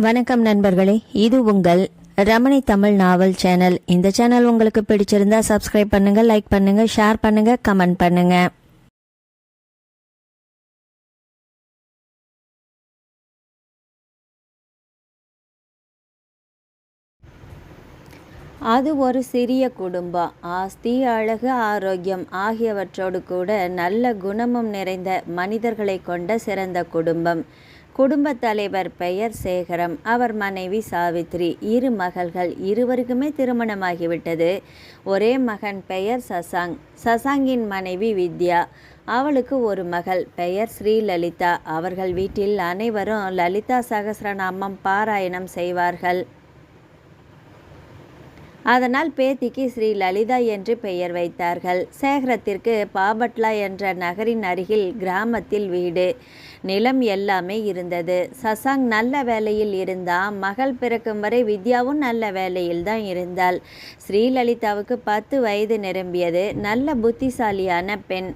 வணக்கம் நண்பர்களே இது உங்கள் ரமணி தமிழ் நாவல் சேனல். இந்த சேனல் உங்களுக்கு பிடிச்சிருந்தா சப்ஸ்கிரைப் பண்ணுங்க லைக் பண்ணுங்க ஷேர் பண்ணுங்க கமெண்ட் பண்ணுங்க. அது ஒரு சிறிய குடும்பம். ஆஸ்தி அழகு ஆரோக்கியம் ஆகியவற்றோடு கூட நல்ல குணமும் நிறைந்த மனிதர்களை கொண்ட சிறந்த குடும்பம். குடும்பத் தலைவர் பெயர் சேகரம். அவர் மனைவி சாவித்ரி. இரு மகள்கள் இருவருக்குமே திருமணமாகிவிட்டது. ஒரே மகன் பெயர் சசாங். சசாங்கின் மனைவி வித்யா. அவளுக்கு ஒரு மகள் பெயர் ஸ்ரீலலிதா. அவர்கள் வீட்டில் அனைவரும் லலிதா சகஸ்ரநாமம் பாராயணம் செய்வார்கள். அதனால் பேத்திக்கு ஸ்ரீ லலிதா என்று பெயர் வைத்தார்கள். சேகரத்திற்கு பாபட்லா என்ற நகரின் அருகில் கிராமத்தில் வீடு. நிலம் எல்லாமே இருந்தது. சசாங் நல்ல வேலையில் இருந்தா மகள் பிறக்கும் வரை வித்யாவும் நல்ல வேலையில் தான் இருந்தாள். ஸ்ரீலலிதாவுக்கு பத்து வயது நிரம்பியது. நல்ல புத்திசாலியான பெண்.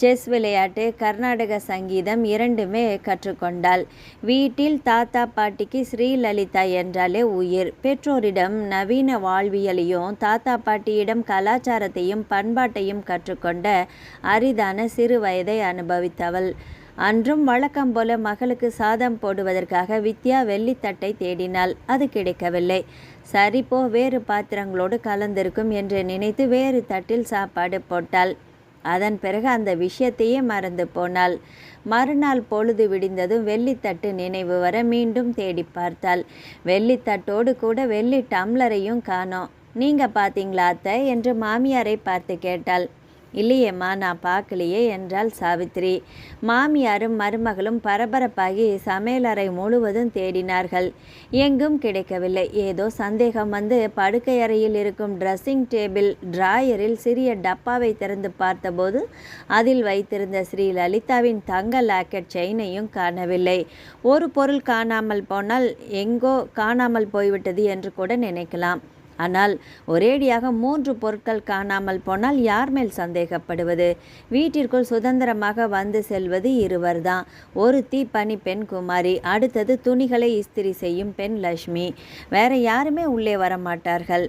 செஸ் விளையாட்டு கர்நாடக சங்கீதம் இரண்டுமே கற்றுக்கொண்டாள். வீட்டில் தாத்தா பாட்டிக்கு ஸ்ரீலலிதா என்றாலே உயிர். பெற்றோரிடம் நவீன வாழ்வியலையும் தாத்தா பாட்டியிடம் கலாச்சாரத்தையும் பண்பாட்டையும் கற்றுக்கொண்ட அரிதான சிறு வயதை அனுபவித்தவள். அன்றும் வழக்கம் போல மகளுக்கு சாதம் போடுவதற்காக வித்யா வெள்ளித்தட்டை தேடினாள் அது கிடைக்கவில்லை. சரி போ வேறு பாத்திரங்களோடு கலந்திருக்கும் என்று நினைத்து வேறு தட்டில் சாப்பாடு போட்டாள். அதன் பிறகு அந்த விஷயத்தையே மறந்து போனாள். மறுநாள் பொழுது விடிந்ததும் வெள்ளித்தட்டு நினைவு வர மீண்டும் தேடி பார்த்தாள். வெள்ளித்தட்டோடு கூட வெள்ளி டம்ளரையும் காணோம். நீங்க பார்த்தீங்களா அத்தை? என்று மாமியாரை பார்த்து கேட்டாள். இல்லையேம்மா நான் பார்க்கலையே என்றாள் சாவித்ரி. மாமியாரும் மருமகளும் பரபரப்பாகி சமையலறை முழுவதும் தேடினார்கள். எங்கும் கிடைக்கவில்லை. ஏதோ சந்தேகம் வந்து படுக்கை அறையில் இருக்கும் ட்ரெஸ்ஸிங் டேபிள் டிராயரில் சிறிய டப்பாவை திறந்து பார்த்தபோது அதில் வைத்திருந்த ஸ்ரீ லலிதாவின் தங்க லாக்கெட் செயினையும் காணவில்லை. ஒரு பொருள் காணாமல் போனால் எங்கோ காணாமல் போய்விட்டது என்று கூட நினைக்கலாம். ஆனால் ஒரேடியாக மூன்று பொருட்கள் காணாமல் போனால் யார் மேல் சந்தேகப்படுவது? வீட்டிற்குள் சுதந்திரமாக வந்து செல்வது இருவர்தான். ஒரு தீப்பனி பெண் குமாரி அடுத்தது துணிகளை இஸ்திரி செய்யும் பெண் லக்ஷ்மி. வேற யாருமே உள்ளே வரமாட்டார்கள்.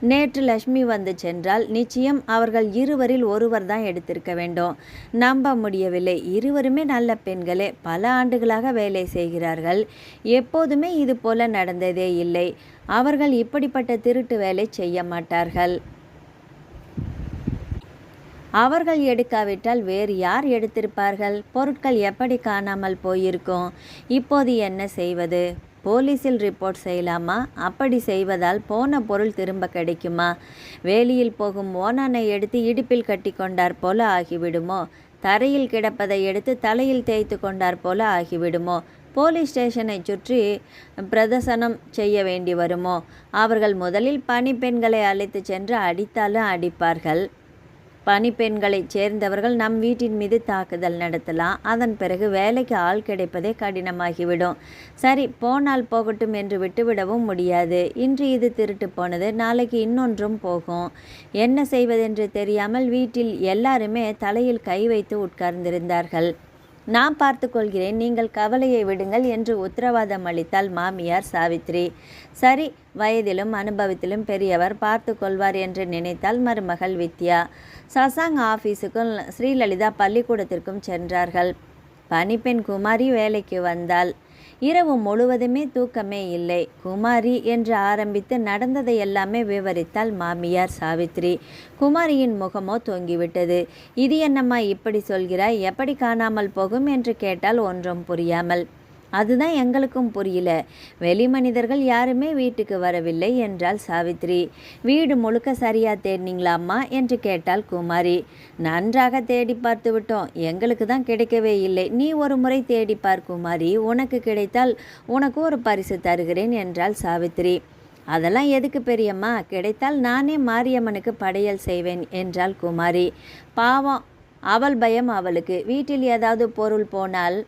நேற்று லக்ஷ்மி வந்து சென்றால் நிச்சயம் அவர்கள் இருவரில் ஒருவர் தான் எடுத்திருக்க வேண்டும். நம்ப முடியவில்லை. இருவருமே நல்ல பெண்களே. பல ஆண்டுகளாக வேலை செய்கிறார்கள். எப்போதுமே இது போல நடந்ததே இல்லை. அவர்கள் இப்படிப்பட்ட திருட்டு வேலை செய்ய மாட்டார்கள். அவர்கள் எடுக்காவிட்டால் வேறு யார் எடுத்திருப்பார்கள்? பொருட்கள் எப்படி காணாமல் போயிருக்கும்? இப்போது என்ன செய்வது? போலீஸில் ரிப்போர்ட் செய்யலாமா? அப்படி செய்வதால் போன பொருள் திரும்ப கிடைக்குமா? வேலியில் போகும் ஓனானை எடுத்து இடுப்பில் கட்டி கொண்டார் போல ஆகிவிடுமோ? தரையில் கிடப்பதை எடுத்து தலையில் தேய்த்து கொண்டார் போல ஆகிவிடுமோ? போலீஸ் ஸ்டேஷனை சுற்றி பிரதர்சனம் செய்ய வேண்டி வருமோ? அவர்கள் முதலில் பணிப்பெண்களை அழைத்து சென்று அடித்தாலும் அடிப்பார்கள். பணிப்பெண்களைச் சேர்ந்தவர்கள் நம் வீட்டின் மீது தாக்குதல் நடத்தலாம். அதன் பிறகு வேலைக்கு ஆள் கிடைப்பதே கடினமாகிவிடும். சரி போனால் போகட்டும் என்று விட்டுவிடவும் முடியாது. இன்று இது திருட்டு போனது நாளைக்கு இன்னொன்றும் போகும். என்ன செய்வதென்று தெரியாமல் வீட்டில் எல்லாருமே தலையில் கை வைத்து உட்கார்ந்திருந்தார்கள். நான் பார்த்துக்கொள்கிறேன் நீங்கள் கவலையை விடுங்கள் என்று உத்தரவாதம் அளித்தாள் மாமியார் சாவித்ரி. சரி வயதிலும் அனுபவத்திலும் பெரியவர் பார்த்து கொள்வார் என்று நினைத்தால் மருமகள் வித்யா. சசாங் ஆஃபீஸுக்கும் ஸ்ரீலலிதா பள்ளிக்கூடத்திற்கும் சென்றார்கள். பனிப்பெண் குமாரி வேலைக்கு வந்தாள். இரவு முழுவதுமே தூக்கமே இல்லை. குமாரி என்று ஆரம்பித்து நடந்ததை எல்லாமே விவரித்தாள் மாமியார் சாவித்ரி. குமாரியின் முகமோ தொங்கிவிட்டது. இது என்னம்மா இப்படி சொல்கிறாய்? எப்படி காணாமல் போகும்? என்று கேட்டால் ஒன்றும் புரியாமல். அதுதான் எங்களுக்கும் புரியல. வெளி மனிதர்கள் யாருமே வீட்டுக்கு வரவில்லை என்றாள் சாவித்ரி. வீடு முழுக்க சரியா தேடினீங்களாம்மா? என்று கேட்டாள் குமாரி. நன்றாக தேடி பார்த்து விட்டோம். எங்களுக்கு தான் கிடைக்கவே இல்லை. நீ ஒரு முறை தேடி பார் குமாரி. உனக்கு கிடைத்தால் உனக்கு ஒரு பரிசு தருகிறேன் என்றாள் சாவித்ரி. அதெல்லாம் எதுக்கு பெரியம்மா? கிடைத்தால் நானே மாரியம்மனுக்கு படையல் செய்வேன் என்றாள் குமாரி. பாவம். அவள் பயம் அவளுக்கு. வீட்டில் ஏதாவது பொருள் போனால்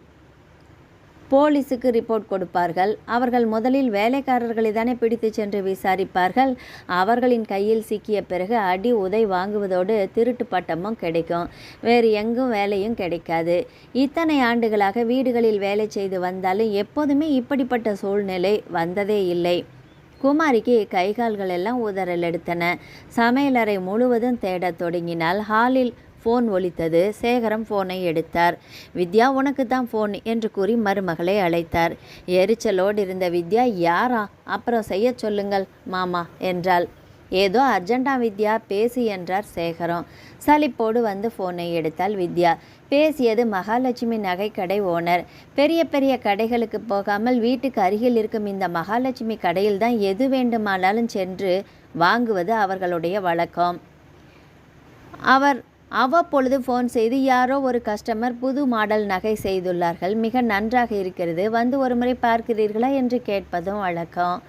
போலீஸுக்கு ரிப்போர்ட் கொடுப்பார்கள். அவர்கள் முதலில் வேலைக்காரர்களை தானே பிடித்து சென்று விசாரிப்பார்கள். அவர்களின் கையில் சிக்கிய பிறகு அடி உதை வாங்குவதோடு திருட்டு பட்டமும் கிடைக்கும். வேறு எங்கும் வேலையும் கிடைக்காது. இத்தனை ஆண்டுகளாக வீடுகளில் வேலை செய்து வந்தாலும் எப்போதுமே இப்படிப்பட்ட சூழ்நிலை வந்ததே இல்லை. குமாரிக்கு கைகால்கள் எல்லாம் உதறல் எடுத்தன. சமையலறை முழுவதும் தேடத் தொடங்கினால் ஹாலில் ஃபோன் ஒலித்தது. சேகரம் ஃபோனை எடுத்தார். வித்யா உனக்கு தான் ஃபோன் என்று கூறி மருமகளை அழைத்தார். எரிச்சலோடு இருந்த வித்யா யாரா? அப்புறம் செய்ய சொல்லுங்கள் மாமா என்றாள். ஏதோ அர்ஜெண்டா வித்யா பேசி என்றார் சேகரம். சலிப்போடு வந்து ஃபோனை எடுத்தாள் வித்யா. பேசியது மகாலட்சுமி நகைக்கடை ஓனர். பெரிய பெரிய கடைகளுக்கு போகாமல் வீட்டுக்கு அருகில் இருக்கும் இந்த மகாலட்சுமி கடையில் தான் எது வேண்டுமானாலும் சென்று வாங்குவது அவர்களுடைய வழக்கம். அவர் அவ்வப்பொழுது ஃபோன் செய்து யாரோ ஒரு கஸ்டமர் புது மாடல் நகை செய்துள்ளார்கள். மிக நன்றாக இருக்கிறது. வந்து ஒரு முறை பார்க்கிறீர்களா என்று கேட்பதும் வழக்கம்.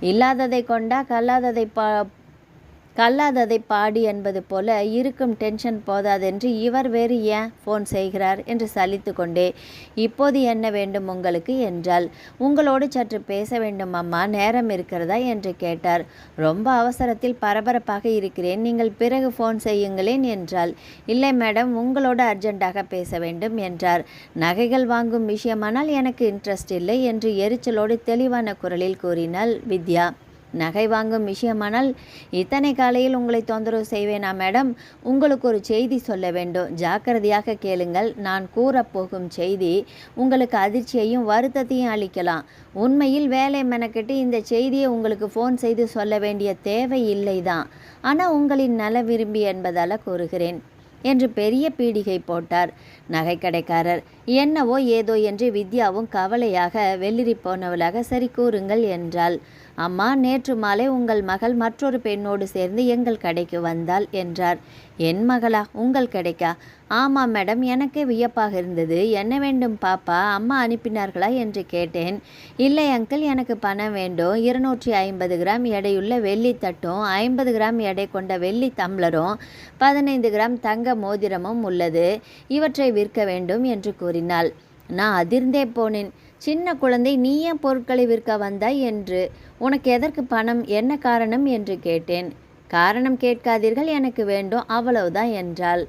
இல்லாததை கொண்டா கல்லாததை பா கல்லாததை பாடி என்பது போல இருக்கும் டென்ஷன் போதாதென்று இவர் வேறு ஏன் ஃபோன் செய்கிறார் என்று சலித்து கொண்டே இப்போது என்ன வேண்டும் உங்களுக்கு? என்றால் உங்களோடு சற்று பேச வேண்டும் அம்மா நேரம் இருக்கிறதா? என்று கேட்டார். ரொம்ப அவசரத்தில் பரபரப்பாக இருக்கிறேன் நீங்கள் பிறகு ஃபோன் செய்யுங்களேன் என்றால் இல்லை மேடம் உங்களோடு அர்ஜென்ட்டாக பேச வேண்டும் என்றார். நகைகள் வாங்கும் விஷயமானால் எனக்கு இன்ட்ரெஸ்ட் இல்லை என்று எரிச்சலோடு தெளிவான குரலில் கூறினாள் வித்யா. நகை வாங்கும் விஷயமானால் இத்தனை காலையில் உங்களை தொந்தரவு செய்வேனா மேடம்? உங்களுக்கு ஒரு செய்தி சொல்ல வேண்டும். ஜாக்கிரதையாக கேளுங்கள். நான் கூறப்போகும் செய்தி உங்களுக்கு அதிர்ச்சியையும் வருத்தத்தையும் அளிக்கலாம். உண்மையில் வேலை மெனக்கெட்டு இந்த செய்தியை உங்களுக்கு ஃபோன் செய்து சொல்ல வேண்டிய தேவை இல்லை தான் ஆனால் உங்களின் நல விரும்பி என்பதால் கூறுகிறேன் என்று பெரிய பீடிகை போட்டார் நகைக்கடைக்காரர். என்னவோ ஏதோ என்று வித்யாவும் கவலையாக வெளிரி போனவளாக சரி கூறுங்கள் என்றாள். அம்மா நேற்று மாலை உங்கள் மகள் மற்றொரு பெண்ணோடு சேர்ந்து எங்கள் கடைக்கு வந்தாள் என்றார். என் மகளா? உங்கள் கடைக்கா? ஆமாம் மேடம் எனக்கே வியப்பாக இருந்தது. என்ன வேண்டும் பாப்பா அம்மா அனுப்பினார்களா என்று கேட்டேன். இல்லை அங்கிள் எனக்கு பணம் வேண்டும். இருநூற்றி ஐம்பது கிராம் எடையுள்ள வெள்ளி தட்டும் ஐம்பது கிராம் எடை கொண்ட வெள்ளி தம்ளரும் பதினைந்து கிராம் தங்க மோதிரமும் உள்ளது. இவற்றை விற்க வேண்டும் என்று கூறினாள். நான் அதிர்ந்தே போனேன். சின்ன குழந்தை நீ ஏன் பொருட்களை விற்க வந்தாய் என்று? உனக்கு எதற்கு பணம்? என்ன காரணம்? என்று கேட்டேன். காரணம் கேட்காதீர்கள் எனக்கு வேண்டும் அவ்வளவுதான் என்றாள்.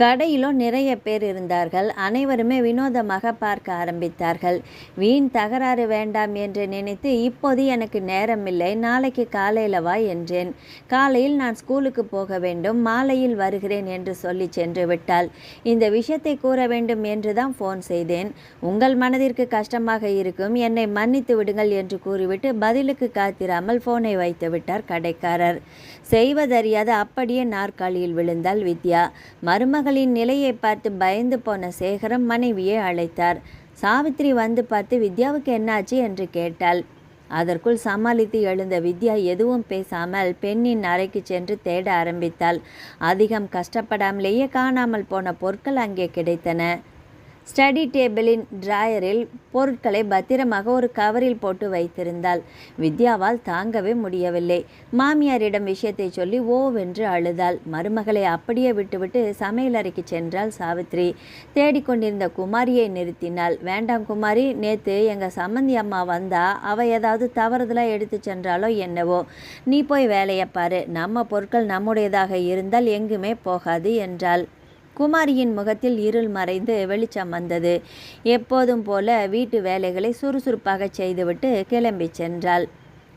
கடையிலும் நிறைய பேர் இருந்தார்கள். அனைவருமே வினோதமாக பார்க்க ஆரம்பித்தார்கள். வீண் தகராறு வேண்டாம் என்று நினைத்து இப்போது எனக்கு நேரமில்லை நாளைக்கு காலையில் வா என்றேன். காலையில் நான் ஸ்கூலுக்கு போக வேண்டும் மாலையில் வருகிறேன் என்று சொல்லி சென்று விட்டாள். இந்த விஷயத்தை கூற வேண்டும் என்று தான் ஃபோன் செய்தேன். உங்கள் மனதிற்கு கஷ்டமாக இருக்கும் என்னை மன்னித்து விடுங்கள் என்று கூறிவிட்டு பதிலுக்கு காத்திராமல் ஃபோனை வைத்து விட்டார் கடைக்காரர். செய்வதறியாத அப்படியே நாற்காலியில் விழுந்தாள் வித்யா. மருமகளின் நிலையை பார்த்து பயந்து போன சேகரம் மனைவியை அழைத்தார். சாவித்ரி வந்து பார்த்து வித்யாவுக்கு என்னாச்சு? என்று கேட்டாள். அதற்குள் சமாளித்து எழுந்த வித்யா எதுவும் பேசாமல் பெண்ணின் அறைக்கு சென்று தேட ஆரம்பித்தாள். அதிகம் கஷ்டப்படாமலேயே காணாமல் போன பொருட்கள் அங்கே கிடைத்தன. ஸ்டடி டேபிளின் டிராயரில் பொருட்களை பத்திரமாக ஒரு கவரில் போட்டு வைத்திருந்தாள். வித்யாவால் தாங்கவே முடியவில்லை. மாமியாரிடம் விஷயத்தை சொல்லி ஓவென்று அழுதாள். மருமகளை அப்படியே விட்டுவிட்டு சமையலறைக்கு சென்றாள் சாவித்ரி. தேடிக்கொண்டிருந்த குமாரியை நிறுத்தினாள். வேண்டாம் குமாரி நேற்று எங்கள் சம்மந்தி அம்மா வந்தா அவ ஏதாவது தவறுதலாக எடுத்து சென்றாலோ என்னவோ. நீ போய் வேலையை பாரு. நம்ம பொருட்கள் நம்முடையதாக இருந்தால் எங்குமே போகாது என்றாள். குமாரியின் முகத்தில் இருள் மறைந்து வெளிச்சம் வந்தது. எப்போதும் போல வீட்டு வேலைகளை சுறுசுறுப்பாக செய்துவிட்டு கிளம்பி சென்றாள்.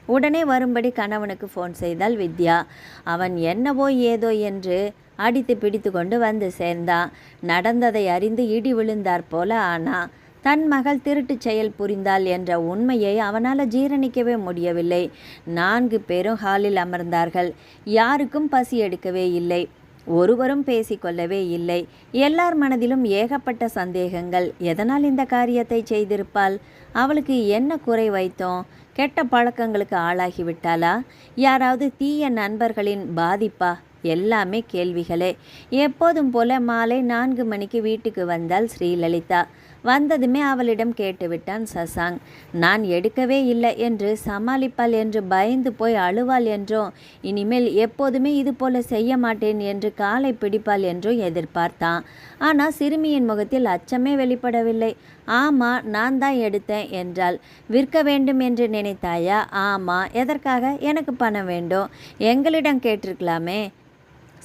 உடனே வரும்படி கணவனுக்கு ஃபோன் செய்தாள் வித்யா. அவன் என்னவோ ஏதோ என்று அடித்து பிடித்து கொண்டு வந்து சேர்ந்தான் நடந்ததை அறிந்து இடி விழுந்தார் போல ஆனா. தன் மகள் திருட்டுச் செயல் புரிந்தாள் என்ற உண்மையை அவனால் ஜீரணிக்கவே முடியவில்லை. நான்கு பேரும் ஹாலில் அமர்ந்தார்கள். யாருக்கும் பசி எடுக்கவே இல்லை. ஒருவரும் பேசிக்கொள்ளவே இல்லை. எல்லார் மனதிலும் ஏகப்பட்ட சந்தேகங்கள். எதனால் இந்த காரியத்தை செய்திருப்பாள்? அவளுக்கு என்ன குறை வைத்தோம்? கெட்ட பழக்கங்களுக்கு ஆளாகிவிட்டாளா? யாராவது தீய நண்பர்களின் பாதிப்பா? எல்லாமே கேள்விகளே. எப்போதும் போல மாலை நான்கு மணிக்கு வீட்டுக்கு வந்தால் ஸ்ரீலலிதா. வந்ததுமே அவளிடம் கேட்டுவிட்டான் சசாங். நான் எடுக்கவே இல்லை என்று சமாளிப்பாள் என்று பயந்து போய் அழுவாள் என்றும் இனிமேல் எப்போதுமே இது போல செய்ய மாட்டேன் என்று காலை பிடிப்பாள் என்றும் எதிர்பார்த்தான். ஆனால் சிறுமியின் முகத்தில் அச்சமே வெளிப்படவில்லை. ஆமா நான் தான் எடுத்தேன் என்றாள். விற்க வேண்டும் என்று நினைத்தாயா? ஆமா. எதற்காக? எனக்கு பணம் வேண்டும். எங்களிடம் கேட்டிருக்கலாமே.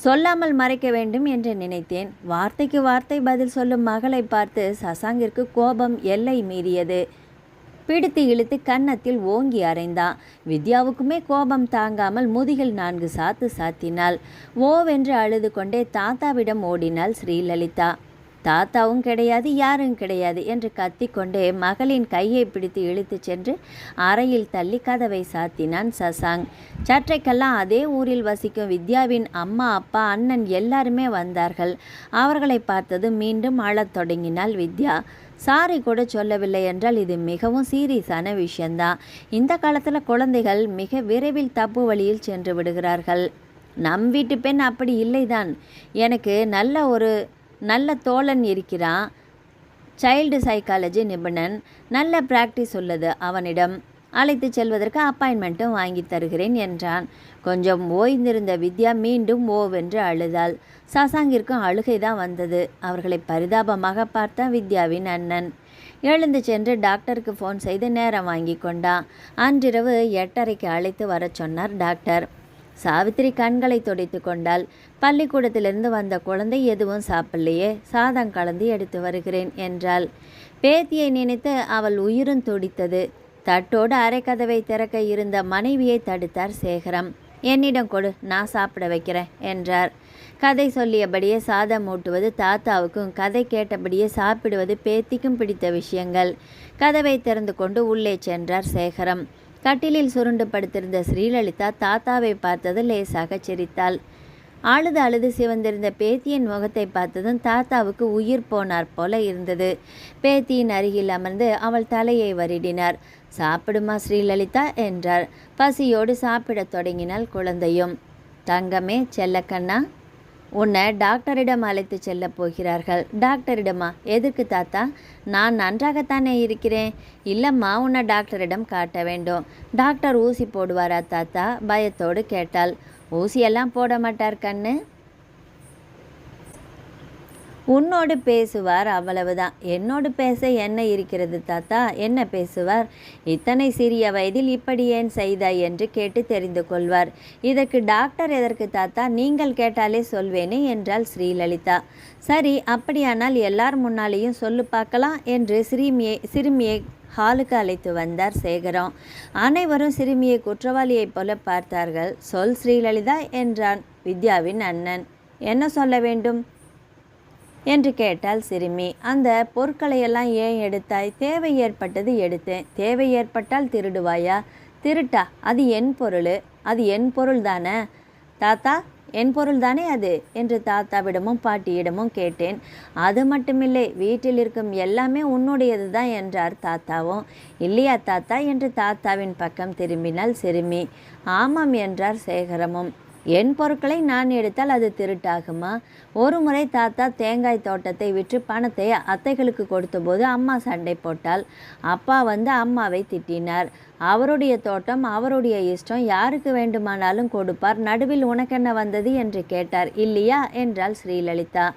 சொல்லாமல் மறைக்க வேண்டும் என்று நினைத்தேன். வார்த்தைக்கு வார்த்தை பதில் சொல்லும் மகளை பார்த்து சசாங்கிற்கு கோபம் எல்லை மீறியது. பிடித்து இழுத்து கன்னத்தில் ஓங்கி அறைந்தான் வித்யாவுக்குமே கோபம் தாங்காமல் முதுகில் நான்கு சாத்து சாத்தினாள். ஓவென்று அழுது கொண்டே தாத்தாவிடம் ஓடினாள் ஸ்ரீலலிதா. தாத்தாவும் கிடையாது யாரும் கிடையாது என்று கத்திக்கொண்டே மகளின் கையை பிடித்து இழுத்துச் சென்று அறையில் தள்ளி கதவை சாத்தினான் சசாங். சற்றைக்கெல்லாம் அதே ஊரில் வசிக்கும் வித்யாவின் அம்மா அப்பா அண்ணன் எல்லாருமே வந்தார்கள். அவர்களை பார்த்ததும் மீண்டும் அழத் தொடங்கினாள் வித்யா. சாரி கூட சொல்லவில்லை என்றால் இது மிகவும் சீரியஸான விஷயந்தான் இந்த காலத்தில் குழந்தைகள் மிக விரைவில் தப்பு வழியில் சென்று விடுகிறார்கள். நம் வீட்டு பெண் அப்படி இல்லைதான். எனக்கு நல்ல ஒரு நல்ல தோழன் இருக்கிறான். சைல்டு சைக்காலஜி நிபுணன். நல்ல பிராக்டிஸ் உள்ளது அவனிடம். அழைத்து செல்வதற்கு அப்பாயின்மெண்ட்டும் வாங்கி தருகிறேன் என்றான். கொஞ்சம் ஓய்ந்திருந்த வித்யா மீண்டும் ஓவென்று அழுதாள். சசாங்கிற்கும் அழுகை தான் வந்தது. அவர்களை பரிதாபமாக பார்த்தான் வித்யாவின் அண்ணன். எழுந்து சென்று டாக்டருக்கு ஃபோன் செய்து நேரம் வாங்கி கொண்டான். அன்றிரவு எட்டரைக்கு அழைத்து வரச் சொன்னார் டாக்டர். சாவித்திரி கண்களை துடைத்து கொண்டாள். பள்ளிக்கூடத்திலிருந்து வந்த குழந்தை எதுவும் சாப்பிடலையே சாதம் கலந்து எடுத்து வருகிறேன் என்றாள். பேத்தியை நினைத்து அவள் உயிரும் துடித்தது. தட்டோடு அரைக்கதவை திறக்க இருந்த மனைவியை தடுத்தார் சேகரம். என்னிடம் கொடு நான் சாப்பிட வைக்கிறேன் என்றார். கதை சொல்லியபடியே சாதம் ஊட்டுவது தாத்தாவுக்கும் கதை கேட்டபடியே சாப்பிடுவது பேத்திக்கும் பிடித்த விஷயங்கள். கதவை திறந்து கொண்டு உள்ளே சென்றார் சேகரம். கட்டிலில் சுருண்டு படுத்திருந்த ஸ்ரீலலிதா தாத்தாவை பார்த்தது லேசாக சிரித்தாள். அழுது அழுது சிவந்திருந்த பேத்தியின் முகத்தை பார்த்ததும் தாத்தாவுக்கு உயிர் போனார் போல இருந்தது. பேத்தியின் அருகில் அமர்ந்து அவள் தலையை வருடினார். சாப்பிடுமா ஸ்ரீலலிதா? என்றார் பசியோடு சாப்பிடத் தொடங்கினாள் குழந்தையும். தங்கமே செல்லக்கண்ணா! உன்னை டாக்டரிடம் அழைத்து செல்ல போகிறார்கள். டாக்டரிடமா? எதற்கு தாத்தா? நான் நன்றாகத்தானே இருக்கிறேன். இல்லைம்மா உன்னை டாக்டரிடம் காட்ட வேண்டும். டாக்டர் ஊசி போடுவாரா தாத்தா? பயத்தோடு கேட்டாள். ஊசியெல்லாம் போட மாட்டார் கண்ணு. உன்னோடு பேசுவார் அவ்வளவுதான். என்னோடு பேச என்ன இருக்கிறது தாத்தா? என்ன பேசுவார்? இத்தனை சிறிய வயதில் இப்படி ஏன் செய்தாய் என்று கேட்டு தெரிந்து கொள்வார். இதற்கு டாக்டர் எதற்கு தாத்தா? நீங்கள் கேட்டாலே சொல்வேனே என்றாள் ஸ்ரீலலிதா. சரி அப்படியானால் எல்லார் முன்னாலேயும் சொல்லு பார்க்கலாம் என்று சிறுமியை சிறுமியை ஹாலுக்கு அழைத்து வந்தார் சேகரம். அனைவரும் சிறுமியை குற்றவாளியைப் போல பார்த்தார்கள். சொல் ஸ்ரீலலிதா என்றான் வித்யாவின் அண்ணன். என்ன சொல்ல வேண்டும்? என்று கேட்டாள் சிறுமி அந்த பொருட்களையெல்லாம் ஏன் எடுத்தாய்? தேவை ஏற்பட்டது எடுத்தேன் தேவை ஏற்பட்டால் திருடுவாயா? திருட்டா அது என் பொருள். அது என் பொருள் தானே? தாத்தா என் பொருள் தானே அது? என்று தாத்தாவிடமும் பாட்டியிடமும் கேட்டேன். அது மட்டுமில்லை வீட்டில் இருக்கும் எல்லாமே உன்னுடையது தான் என்றார் தாத்தாவும். இல்லையா தாத்தா? என்று தாத்தாவின் பக்கம் திரும்பினாள் சிறுமி. ஆமாம் என்றார் சேகரமும். என் பொருட்களை நான் எடுத்தால் அது திருட்டாகுமா? ஒரு முறை தாத்தா தேங்காய் தோட்டத்தை விற்று பணத்தை அத்தைகளுக்கு கொடுத்தபோது அம்மா சண்டை போட்டால் அப்பா வந்து அம்மாவை திட்டினார். அவருடைய தோட்டம் அவருடைய இஷ்டம் யாருக்கு வேண்டுமானாலும் கொடுப்பார். நடுவில் உனக்கென்ன வந்தது என்று கேட்டார். இல்லையா? என்றாள் ஸ்ரீலலிதா.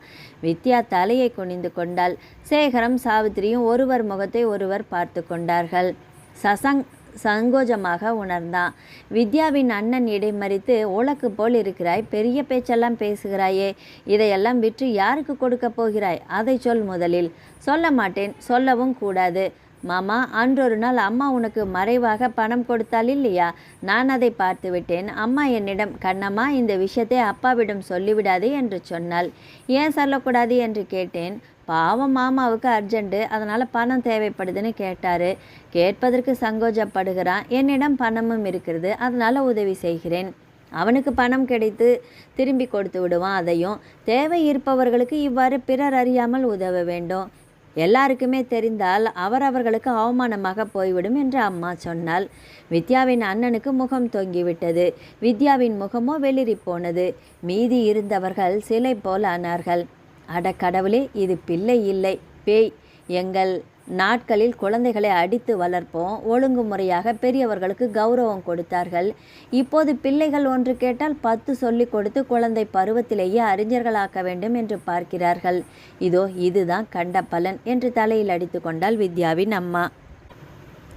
வித்யா தலையை குனிந்து கொண்டாள். சேகரம் சாவித்திரியும் ஒருவர் முகத்தை ஒருவர் பார்த்து கொண்டார்கள். சசங் சங்கோஜமாக உணர்ந்தான். வித்யாவின் அண்ணன் இடைமறித்து உலக்கு போல் இருக்கிறாய் பெரிய பேச்செல்லாம் பேசுகிறாயே இதையெல்லாம் விற்று யாருக்கு கொடுக்க போகிறாய்? அதை சொல் முதலில். சொல்ல மாட்டேன் சொல்லவும் கூடாது. மாமா அன்றொரு நாள் அம்மா உனக்கு மறைவாக பணம் கொடுத்தால் இல்லையா? நான் அதை பார்த்து விட்டேன். அம்மா என்னிடம் கண்ணம்மா இந்த விஷயத்தை அப்பாவிடம் சொல்லிவிடாதே என்று சொன்னாள். ஏன் சொல்லக்கூடாது? என்று கேட்டேன். பாவம் மாமாவுக்கு அர்ஜென்ட்டு. அதனால் பணம் தேவைப்படுதுன்னு கேட்டார். கேட்பதற்கு சங்கோஜப்படுகிறான். என்னிடம் பணமும் இருக்கிறது. அதனால் உதவி செய்கிறேன். அவனுக்கு பணம் கிடைத்து திரும்பி கொடுத்து விடுவான். அதையும் தேவை இருப்பவர்களுக்கு இவ்வாறு பிறர் அறியாமல் உதவ வேண்டும். எல்லாருக்குமே தெரிந்தால் அவர் அவர்களுக்கு அவமானமாக போய்விடும் என்று அம்மா சொன்னாள். வித்யாவின் அண்ணனுக்கு முகம் தொங்கிவிட்டது. வித்யாவின் முகமோ வெளிரி போனது. மீதி இருந்தவர்கள் சிலை போல் ஆனார்கள். அட கடவுளே இது பிள்ளை இல்லை. பேய் எங்கள் நாட்களில் குழந்தைகளை அடித்து வளர்ப்போம். ஒழுங்குமுறையாக பெரியவர்களுக்கு கௌரவம் கொடுத்தார்கள். இப்போது பிள்ளைகள் ஒன்று கேட்டால் பத்து சொல்லிக் கொடுத்து குழந்தை பருவத்திலேயே அறிஞர்களாக்க வேண்டும் என்று பார்க்கிறார்கள். இதோ இதுதான் கண்ட பலன் என்று தலையில் அடித்து கொண்டாள் வித்யாவின் அம்மா.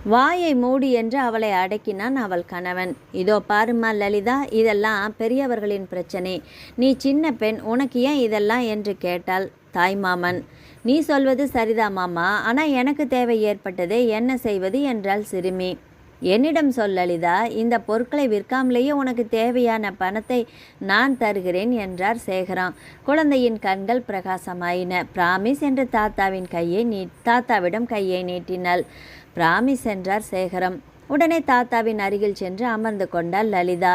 வாயை மூடி என்று அவளை அடக்கினான் அவள் கணவன். இதோ பாருமா லலிதா இதெல்லாம் பெரியவர்களின் பிரச்சனை. நீ சின்ன பெண் உனக்கு ஏன் இதெல்லாம் என்று கேட்டாள் தாய்மாமன் நீ சொல்வது சரிதான் மாமா. ஆனால் எனக்கு தேவை ஏற்பட்டதே என்ன செய்வது என்றாள் சிறுமி. என்னிடம் சொல் லலிதா. இந்த பொருட்களை விற்காமலேயே உனக்கு தேவையான பணத்தை நான் தருகிறேன் என்றார் சேகரம். குழந்தையின் கண்கள் பிரகாசமாயின. பிராமிஸ் என்று தாத்தாவின் கையை நீ தாத்தாவிடம் கையை நீட்டினாள். பிராமிஸ் என்றார் சேகரம். உடனே தாத்தாவின் அருகில் சென்று அமர்ந்து கொண்டாள் லலிதா.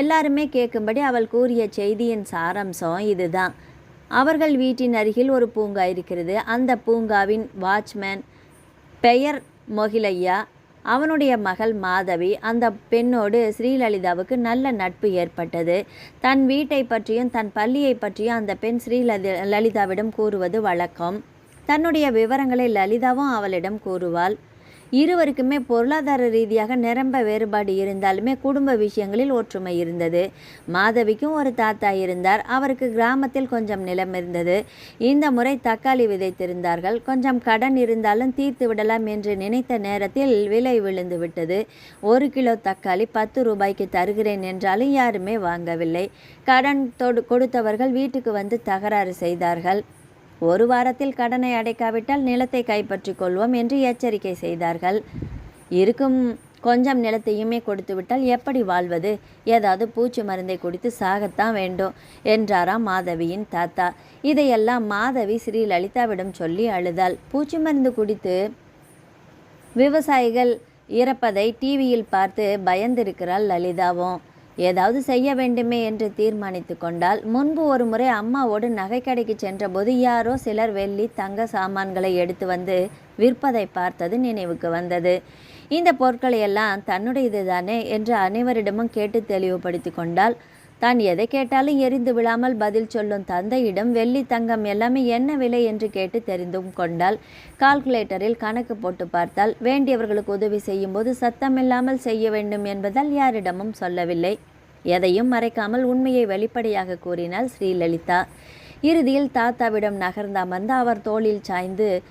எல்லாருமே கேட்கும்படி அவள் கூறிய செய்தியின் சாரம்சம் இதுதான். அவர்கள் வீட்டின் அருகில் ஒரு பூங்கா இருக்கிறது. அந்த பூங்காவின் வாட்ச்மேன் பெயர் மொகிலையா. அவனுடைய மகள் மாதவி. அந்த பெண்ணோடு ஸ்ரீலலிதாவுக்கு நல்ல நட்பு ஏற்பட்டது. தன் வீட்டை பற்றியும் தன் பள்ளியை பற்றியும் அந்த பெண் ஸ்ரீலதி லலிதாவிடம் கூறுவது வழக்கம். தன்னுடைய விவரங்களை லலிதாவும் அவளிடம் கூறுவாள். இருவருக்குமே பொருளாதார ரீதியாக நிரம்ப வேறுபாடு இருந்தாலுமே குடும்ப விஷயங்களில் ஒற்றுமை இருந்தது. மாதவிக்கும் ஒரு தாத்தா இருந்தார். அவருக்கு கிராமத்தில் கொஞ்சம் நிலம் இருந்தது. இந்த முறை தக்காளி விதைத்திருந்தார்கள். கொஞ்சம் கடன் இருந்தாலும் தீர்த்து விடலாம் என்று நினைத்த நேரத்தில் விலை விழுந்து விட்டது. ஒரு கிலோ தக்காளி பத்து ரூபாய்க்கு தருகிறேன் என்றாலும் யாருமே வாங்கவில்லை. கடன் தொடு கொடுத்தவர்கள் வீட்டுக்கு வந்து தகராறு செய்தார்கள். ஒரு வாரத்தில் கடனை அடைக்காவிட்டால் நிலத்தை கைப்பற்றிக் கொள்வோம் என்று எச்சரிக்கை செய்தார்கள். இருக்கும் கொஞ்சம் நிலத்தையுமே கொடுத்துவிட்டால் எப்படி வாழ்வது? ஏதாவது பூச்சி மருந்தை குடித்து சாகத்தான் வேண்டும் என்றாராம் மாதவியின் தாத்தா. இதையெல்லாம் மாதவி ஸ்ரீ லலிதாவிடம் சொல்லி அழுதாள். பூச்சி மருந்து குடித்து விவசாயிகள் இறப்பதை டிவியில் பார்த்து பயந்திருக்கிறாள் லலிதாவும். ஏதாவது செய்ய வேண்டுமே என்று தீர்மானித்து கொண்டால் முன்பு ஒரு முறை அம்மாவோடு நகைக்கடைக்கு சென்றபோது யாரோ சிலர் வெள்ளி தங்க சாமான்களை எடுத்து வந்து விற்பதை பார்த்தது நினைவுக்கு வந்தது. இந்த பொருட்களை எல்லாம் தன்னுடையது தானே என்று அனைவரிடமும் கேட்டு தெளிவுபடுத்தி கொண்டால் தான் எதை கேட்டாலும் எரிந்து விழாமல் பதில் சொல்லும் தந்தையிடம் வெள்ளி தங்கம் எல்லாமே என்ன விலை என்று கேட்டு தெரிந்தும் கொண்டால் கால்குலேட்டரில் கணக்கு போட்டு பார்த்தால் வேண்டியவர்களுக்கு உதவி செய்யும்போது சத்தமில்லாமல் செய்ய வேண்டும் என்பதால் யாரிடமும் சொல்லவில்லை. எதையும் மறைக்காமல் உண்மையை வெளிப்படையாக கூறினாள் ஸ்ரீலலிதா. இறுதியில் தாத்தாவிடம் நகர்ந்து அமர்ந்து அவர் தோளில் சாய்ந்து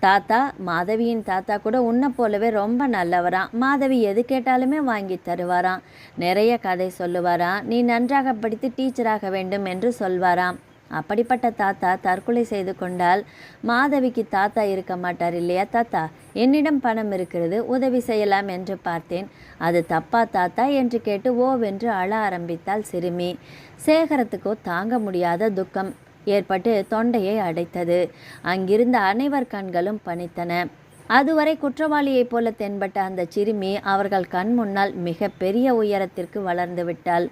தாத்தா மாதவியின் தாத்தா கூட உன்னை போலவே ரொம்ப நல்லவராம் மாதவி எது கேட்டாலுமே வாங்கி தருவாராம். நிறைய கதை சொல்லுவாராம் நீ நன்றாக படித்து டீச்சராக வேண்டும் என்று சொல்வாராம். அப்படிப்பட்ட தாத்தா தற்கொலை செய்து கொண்டால் மாதவிக்கு தாத்தா இருக்க மாட்டார் இல்லையா தாத்தா? என்னிடம் பணம் இருக்கிறது உதவி செய்யலாம் என்று பார்த்தேன். அது தப்பா தாத்தா என்று கேட்டு ஓவென்று அழ ஆரம்பித்தாள் சிறுமி. சேகரத்துக்கோ தாங்க முடியாத துக்கம் ஏற்பட்டு தொண்டையை அடைத்தது. அங்கிருந்த அனைவர் கண்களும் பணித்தன. அதுவரை குற்றவாளியைப் போல தென்பட்ட அந்த சிறுமி அவர்கள் கண் முன்னால் மிக பெரிய உயரத்திற்கு வளர்ந்து விட்டாள்.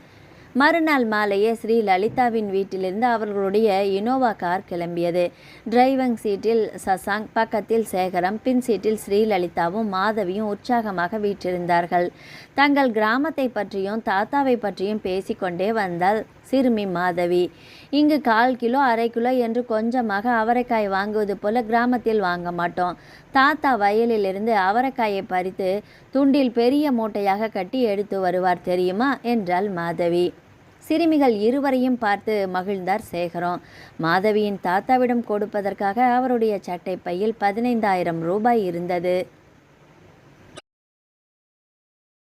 மறுநாள் மாலையே ஸ்ரீ லலிதாவின் வீட்டிலிருந்து அவர்களுடைய இனோவா கார் கிளம்பியது. டிரைவிங் சீட்டில் சசாங் பக்கத்தில் சேகரம் பின் சீட்டில் ஸ்ரீலலிதாவும் மாதவியும் உற்சாகமாக வீற்றிருந்தார்கள். தங்கள் கிராமத்தை பற்றியும் தாத்தாவை பற்றியும் பேசிக்கொண்டே வந்தால் சிறுமி மாதவி. இங்கு கால் கிலோ அரை கிலோ என்று கொஞ்சமாக அவரைக்காய் வாங்குவது போல கிராமத்தில் வாங்க மாட்டோம். தாத்தா வயலிலிருந்து அவரைக்காயை பறித்து துண்டில் பெரிய மூட்டையாக கட்டி எடுத்து வருவார் தெரியுமா? என்றாள் மாதவி. சிறுமிகள் இருவரையும் பார்த்து மகிழ்ந்தார் சேகரம். மாதவியின் தாத்தாவிடம் கொடுப்பதற்காக அவருடைய சட்டை பையில் பதினைந்தாயிரம் ரூபாய் இருந்தது.